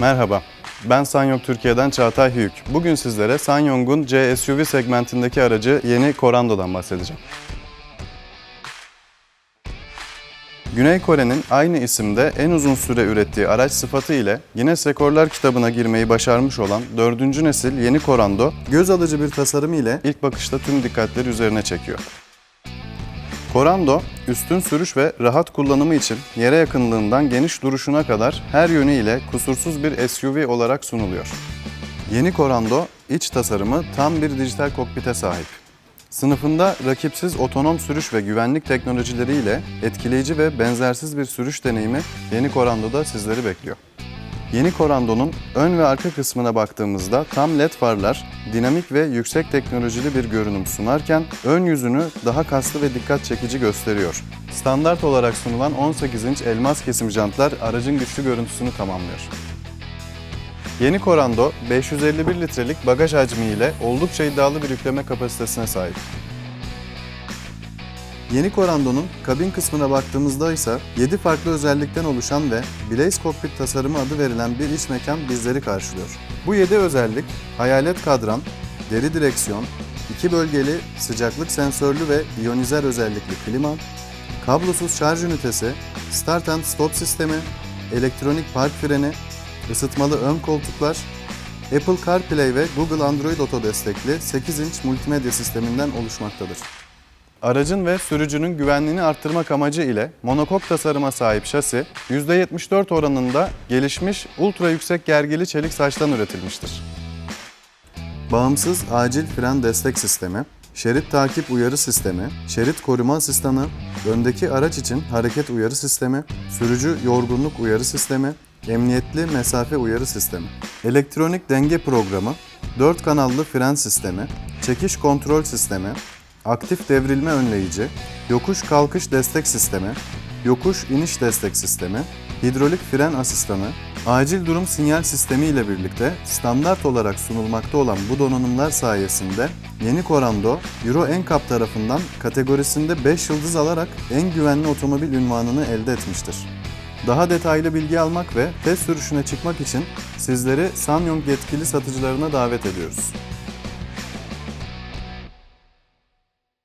Merhaba, ben Sanyong Türkiye'den Çağatay Hüyük. Bugün sizlere Sanyong'un C SUV segmentindeki aracı yeni Corando'dan bahsedeceğim. Güney Kore'nin aynı isimde en uzun süre ürettiği araç sıfatı ile Guinness Rekorlar kitabına girmeyi başarmış olan 4. nesil yeni Corando, göz alıcı bir tasarımı ile ilk bakışta tüm dikkatleri üzerine çekiyor. Corando, üstün sürüş ve rahat kullanımı için yere yakınlığından geniş duruşuna kadar her yönüyle kusursuz bir SUV olarak sunuluyor. Yeni Corando, iç tasarımı tam bir dijital kokpite sahip. Sınıfında rakipsiz otonom sürüş ve güvenlik teknolojileriyle etkileyici ve benzersiz bir sürüş deneyimi yeni Corando'da sizleri bekliyor. Yeni Corando'nun ön ve arka kısmına baktığımızda tam led farlar, dinamik ve yüksek teknolojili bir görünüm sunarken ön yüzünü daha kaslı ve dikkat çekici gösteriyor. Standart olarak sunulan 18 inç elmas kesim jantlar aracın güçlü görüntüsünü tamamlıyor. Yeni Corando 551 litrelik bagaj hacmiyle oldukça iddialı bir yükleme kapasitesine sahip. Yeni Corando'nun kabin kısmına baktığımızda ise 7 farklı özellikten oluşan ve Blaze Cockpit tasarımı adı verilen bir iç mekan bizleri karşılıyor. Bu 7 özellik hayalet kadran, deri direksiyon, iki bölgeli sıcaklık sensörlü ve iyonizer özellikli klima, kablosuz şarj ünitesi, start and stop sistemi, elektronik park freni, ısıtmalı ön koltuklar, Apple CarPlay ve Google Android Auto destekli 8 inç multimedya sisteminden oluşmaktadır. Aracın ve sürücünün güvenliğini arttırmak amacı ile monokok tasarıma sahip şasi, %74 oranında gelişmiş ultra yüksek gergili çelik saçtan üretilmiştir. Bağımsız acil fren destek sistemi, şerit takip uyarı sistemi, şerit koruma asistanı, öndeki araç için hareket uyarı sistemi, sürücü yorgunluk uyarı sistemi, emniyetli mesafe uyarı sistemi, elektronik denge programı, 4 kanallı fren sistemi, çekiş kontrol sistemi, aktif devrilme önleyici, yokuş kalkış destek sistemi, yokuş iniş destek sistemi, hidrolik fren asistanı, acil durum sinyal sistemi ile birlikte standart olarak sunulmakta olan bu donanımlar sayesinde yeni Corando, Euro NCAP tarafından kategorisinde 5 yıldız alarak en güvenli otomobil ünvanını elde etmiştir. Daha detaylı bilgi almak ve test sürüşüne çıkmak için sizleri Sanyong yetkili satıcılarına davet ediyoruz.